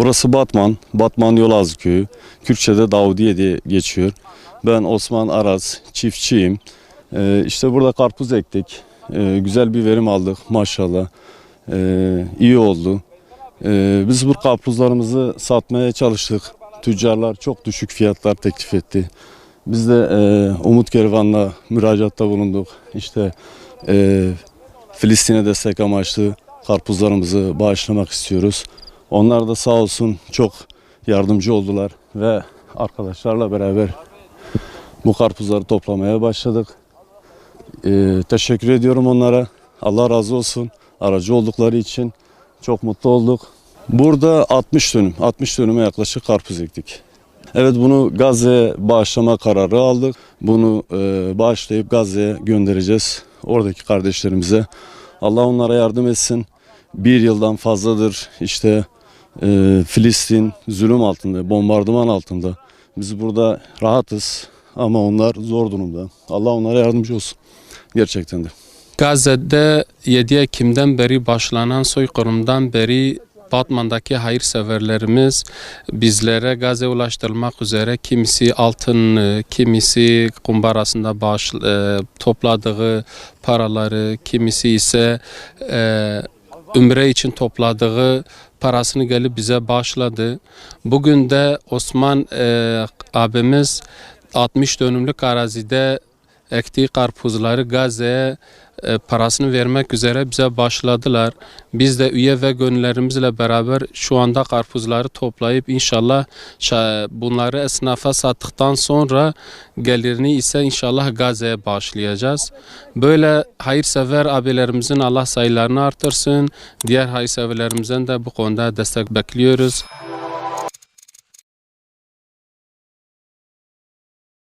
Burası Batman, Batman Yolaz Köyü. Kürtçe'de Davudiye diye geçiyor. Ben Osman Araz, çiftçiyim. Ee, işte burada karpuz ektik. Ee, güzel bir verim aldık maşallah. Ee, iyi oldu. Ee, biz bu karpuzlarımızı satmaya çalıştık. Tüccarlar çok düşük fiyatlar teklif etti. Biz de e, Umut Kervan'la müracaatta bulunduk. İşte e, Filistin'e destek amaçlı karpuzlarımızı bağışlamak istiyoruz. Onlar da sağ olsun çok yardımcı oldular ve arkadaşlarla beraber bu karpuzları toplamaya başladık. Ee, teşekkür ediyorum onlara. Allah razı olsun. Aracı oldukları için çok mutlu olduk. Burada 60 dönüm, 60 dönüme yaklaşık karpuz ektik. Evet bunu Gazze'ye bağışlama kararı aldık. Bunu e, bağışlayıp Gazze'ye göndereceğiz. Oradaki kardeşlerimize. Allah onlara yardım etsin. Bir yıldan fazladır işte e, Filistin zulüm altında, bombardıman altında. Biz burada rahatız ama onlar zor durumda. Allah onlara yardımcı olsun. Gerçekten de. Gazze'de 7 Ekim'den beri başlanan soykırımdan beri Batman'daki hayırseverlerimiz bizlere gaze ulaştırılmak üzere kimisi altın, kimisi kumbarasında bağış, e, topladığı paraları, kimisi ise e, ümre için topladığı parasını gelip bize bağışladı. Bugün de Osman e, abimiz 60 dönümlük arazide ektiği karpuzları Gazze'ye e, parasını vermek üzere bize başladılar. Biz de üye ve gönüllerimizle beraber şu anda karpuzları toplayıp inşallah şa- bunları esnafa sattıktan sonra gelirini ise inşallah Gazze'ye bağışlayacağız. Böyle hayırsever abilerimizin Allah sayılarını artırsın. Diğer hayırseverlerimizden de bu konuda destek bekliyoruz.